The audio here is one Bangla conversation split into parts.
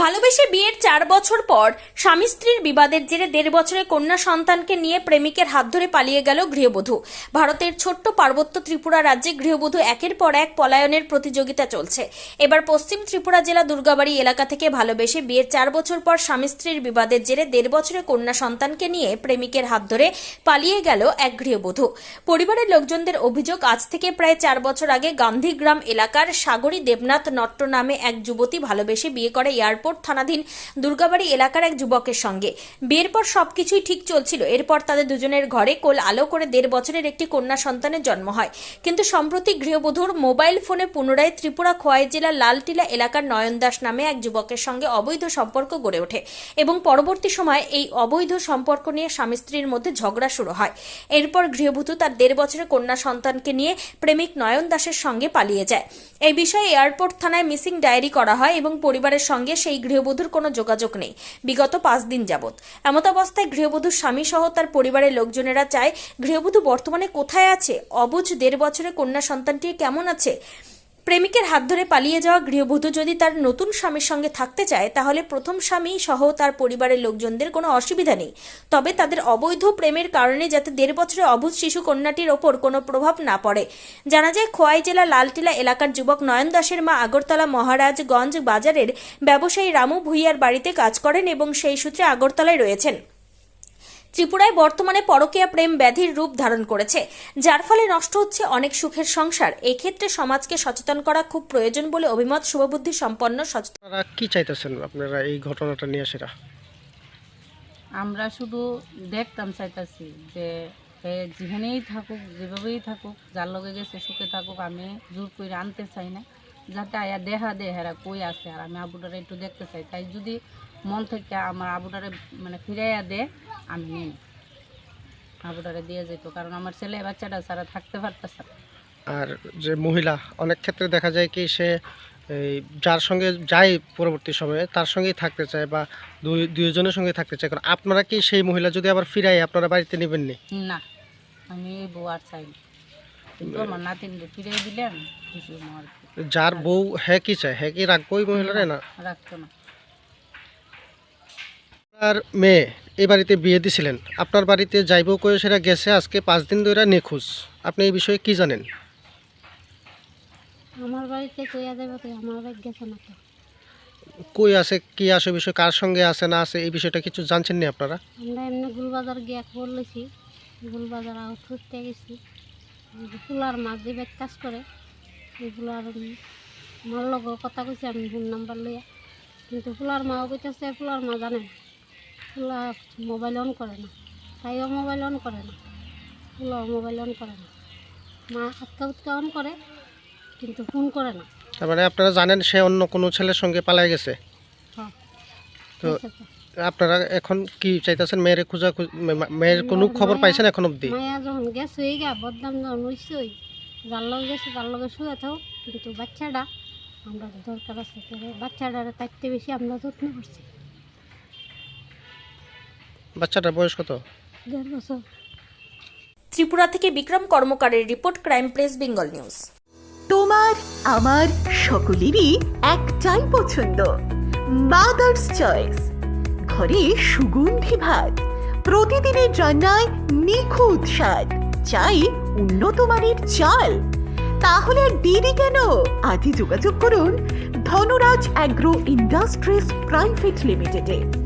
ভালোবেসে বিয়ের চার বছর পর স্বামী স্ত্রীর বিবাদের জেরে দেড় বছরে কন্যা সন্তানকে নিয়ে প্রেমিকের হাত ধরে পালিয়ে গেল গৃহবধূ। ভারতের ছোট্ট পার্বত্য ত্রিপুরা রাজ্যে গৃহবধূ একের পর এক পলায়নের প্রতিযোগিতা চলছে। এবার পশ্চিম ত্রিপুরা জেলা দুর্গাবাড়ি এলাকা থেকে ভালোবেসে বিয়ের চার বছর পর স্বামী স্ত্রীর বিবাদের জেরে দেড় বছরে কন্যা সন্তানকে নিয়ে প্রেমিকের হাত ধরে পালিয়ে গেল এক গৃহবধূ। পরিবারের লোকজনদের অভিযোগ, আজ থেকে প্রায় চার বছর আগে গান্ধীগ্রাম এলাকার সাগরী দেবনাথ নট্ট নামে এক যুবতী ভালোবেসে বিয়ে করে এয়ারপোর্ট থানাধীন দুর্গাবাড়ি এলাকার এক যুবকের সঙ্গে। বিয়ের পর সবকিছুই ঠিক চলছিল। এরপর তাদের দুজনের ঘরে কোল আলো করে দেড় বছরের একটি কন্যা সন্তানের জন্ম হয়। কিন্তু সম্প্রতি গৃহবধূর মোবাইল ফোনে পুনরায় ত্রিপুরা খোয়াই জেলার লালটিলা এলাকার নয়ন দাস নামে এক যুবকের সঙ্গে অবৈধ সম্পর্ক গড়ে ওঠে এবং পরবর্তী সময়ে এই অবৈধ সম্পর্ক নিয়ে স্বামী স্ত্রীর মধ্যে ঝগড়া শুরু হয়। এরপর গৃহবধূ তার দেড় বছরের কন্যা সন্তানকে নিয়ে প্রেমিক নয়ন দাসের সঙ্গে পালিয়ে যায়। এই বিষয়ে এয়ারপোর্ট থানায় মিসিং ডায়েরি করা হয় এবং পরিবারের সঙ্গে সেই গৃহবধূর কোনো যোগাযোগ নেই। বিগত পাঁচ দিন যাবৎ। এমত অবস্থায় গৃহবধূর স্বামী সহ তার পরিবারের লোকজনেরা চায়, গৃহবধূ বর্তমানে কোথায় আছে? অবুঝ দেড় বছরে কন্যা সন্তানটি কেমন আছে? প্রেমিকের হাত ধরে পালিয়ে যাওয়া গৃহবধূ যদি তার নতুন স্বামীর সঙ্গে থাকতে চায়, তাহলে প্রথম স্বামী সহ তার পরিবারের লোকজনদের কোনো অসুবিধা নেই। তবে তাদের অবৈধ প্রেমের কারণে যাতে দেড় বছরের অবুধ শিশু কন্যাটির ওপর কোনো প্রভাব না পড়ে। জানা যায়, খোয়াই জেলা লালটিলা এলাকার যুবক নয়ন দাসের মা আগরতলা মহারাজগঞ্জ বাজারের ব্যবসায়ী রামু ভুইয়ার বাড়িতে কাজ করেন এবং সেই সূত্রে আগরতলায় রয়েছেন। ত্রিপুরায় বর্তমানে পরকীয়া প্রেম ব্যাধির রূপ ধারণ করেছে যার ফলে নষ্ট হচ্ছে অনেক সুখের সংসার। এক্ষেত্রে সমাজকে সচেতন করা খুব প্রয়োজন বলে অভিমত শুভবুদ্ধি সম্পন্ন সচেতন। কি চাইতেছেন আপনারা এই ঘটনাটা নিয়ে সেটা আমরা শুধু দেখতাম চাইতাছি যে যেখানেই থাকুক যেভাবেই থাকুক যার লগে গেছে সুখে থাকুক আমি জোর করে আনতে চাই না। যাতে আয়া দেহা দে হেরা কই আছে আর আমি আবুটারে একটু দেখতে চাই। তাই যদি মন থেকে আমার আবুটারে মানে ফিরাইয়া দে আমি নিই। আবুটারে দিয়ে যেত কারণ আমার ছেলে বাচ্চাটা ছাড়া থাকতে পারতেছে না। আর যে মহিলা অনেক ক্ষেত্রে দেখা যায় কি সে এই যার সঙ্গে যায় পরবর্তী সময়ে তার সঙ্গেই থাকতে চায় বা দুই দুইজনের সঙ্গে থাকতে চায়। কারণ আপনারা কি সেই মহিলা যদি আবার ফিরাই আপনারা বাড়িতে নেবেন নি? না আমি এই বউ আর চাই না। কিন্তু আমার নাতিনকে ফিরিয়ে দিলেন যার বউ হ্যাঁ কি চায়? হ্যাঁ কি রাখব ওই মহিলারে না? রাখতো না। আপনার মেয়ে এই বাড়িতে বিয়ে দিছিলেন। আপনার বাড়িতে যাইব সেটা গেছে আজকে পাঁচ দিন ধরে নিখোঁজ। আপনি এই বিষয়ে কি জানেন? আমার বাড়িতে কইয়া দেবে তো আমার বাড়ি গেছে না তো। কই আছে কি আসে বিষয় কার সঙ্গে আছে না আছে এই বিষয়টা কিছু জানছেন নি আপনারা? আমরা এমনি গুলবাজার গিয়ে বললেছি গুলবাজার আউট করতে গেছি। ফুলার মাছ যে ব্যাগ কাজ করে এগুলার মার লগে কথা কইছি আমি ফোন নাম্বার লইয়া। কিন্তু ফুলার মাও কইতেছে ফুলার মা জানে ফুলা মোবাইল অন করে না। তাইও মোবাইল অন করে না। ফুলাও মোবাইল অন করে না। মা আটকা উৎকা অন করে কিন্তু ফোন করে না। তার মানে আপনারা জানেন সে অন্য কোনো ছেলের সঙ্গে পালায় গেছে? হ্যাঁ। তো আপনারা এখন কি চাইতেছেন? মেয়ের খোঁজা মেয়ের কোনো খবর পাইছেন এখন অবধি? মায়া যখন গেছে এই গা বদনাম যখন হইছই যার লগে গেছে তার লগে শুয়ে থাও কিন্তু বাচ্চাটা আমরা দরকার আছে বাচ্চাটারে তাইতে বেশি আমরা যত্ন করছি। বাচ্চাটার বয়স কত? দেড় বছর। ত্রিপুরা থেকে Bikram কর্মকারের report crime press Bengal news. তোমার আমার সকলেরই একটাই পছন্দ মাদার্স চয়েস ঘরে সুগন্ধি ভাত প্রতিদিনের রান্নায় নিখুঁত স্বাদ চাই উন্নত মানের চাল। তাহলে আর দেরি কেন? আজই যোগাযোগ করুন ধনরাজ অ্যাগ্রো ইন্ডাস্ট্রিজ প্রাইভেট লিমিটেডে।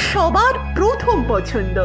সবার প্রথম পছন্দ।